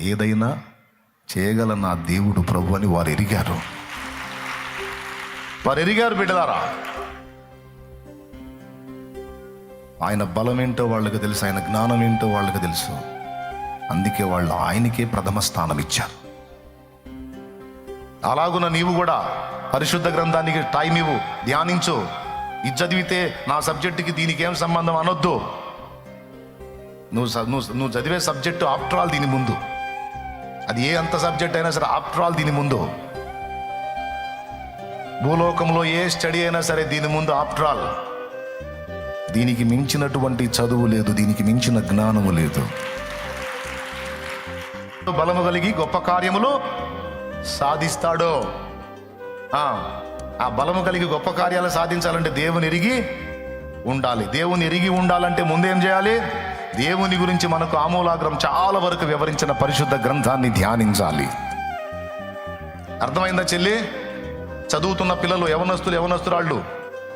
ఏదైనా చేయగల నా దేవుడు ప్రభు అని వారు ఎరిగారు. వారు ఎరిగారు బిడ్డలారా. ఆయన బలం ఏంటో వాళ్ళకి తెలుసు ఆయన జ్ఞానం ఏంటో వాళ్ళకి తెలుసు. అందుకే వాళ్ళు ఆయనకే ప్రథమ స్థానం ఇచ్చారు. అలాగున నీవు కూడా పరిశుద్ధ గ్రంథానికి టైం ఇవ్వు ధ్యానించు. ఇది చదివితే నా సబ్జెక్టుకి దీనికి ఏం సంబంధం అనొద్దు. నువ్వు నువ్వు నువ్వు చదివే సబ్జెక్టు ఆఫ్టర్ ఆల్ దీని ముందు. అది ఏ అంత సబ్జెక్ట్ అయినా సరే ఆఫ్టర్ ఆల్ దీని ముందు. భూలోకంలో ఏ స్టడీ అయినా సరే దీని ముందు ఆఫ్టర్ ఆల్ దీనికి మించినటువంటి చదువు లేదు దీనికి మించిన జ్ఞానము లేదు. బలము కలిగి గొప్ప కార్యములు సాధిస్తాడో. ఆ, ఆ బలము కలిగి గొప్ప కార్యాలు సాధించాలంటే దేవుని ఎరిగి ఉండాలి. దేవుని ఎరిగి ఉండాలంటే ముందేం చేయాలి? దేవుని గురించి మనకు ఆమూలాగ్రం చాలా వరకు వివరించిన పరిశుద్ధ గ్రంథాన్ని ధ్యానించాలి. అర్థమైందా చెల్లి? చదువుతున్న పిల్లలు యవనస్తులు యవనస్తురాళ్ళు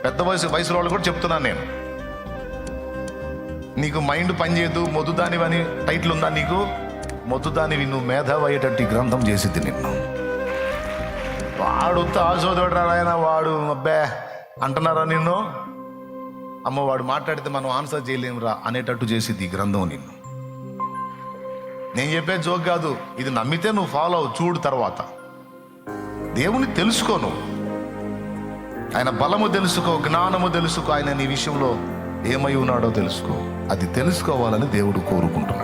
పెద్ద వయసు వయసు వాళ్ళు కూడా చెప్తున్నాను నేను. నీకు మైండ్ పనిచేయదు మొద్దుదానివని టైటిల్ ఉందా నీకు? మొద్దుదానివి నువ్వు మేధావి అయ్యేటట్టు ఈ గ్రంథం చేసిద్ది నిన్ను. వాడు తాసోదోడు ఆయన వాడు అబ్బే అంటున్నారా నిన్ను? అమ్మ వాడు మాట్లాడితే మనం ఆన్సర్ చేయలేమురా అనేటట్టు చేసిద్ది ఈ గ్రంథం నిన్ను. నేను చెప్పే జోక్ కాదు ఇది నమ్మితే నువ్వు ఫాలో అవు చూడు తర్వాత. దేవుని తెలుసుకో నువ్వు. ఆయన బలము తెలుసుకో జ్ఞానము తెలుసుకో ఆయన నీ విషయంలో ఏమై ఉన్నాడో తెలుసుకో. అది తెలుసుకోవాలని దేవుడు కోరుకుంటున్నాడు.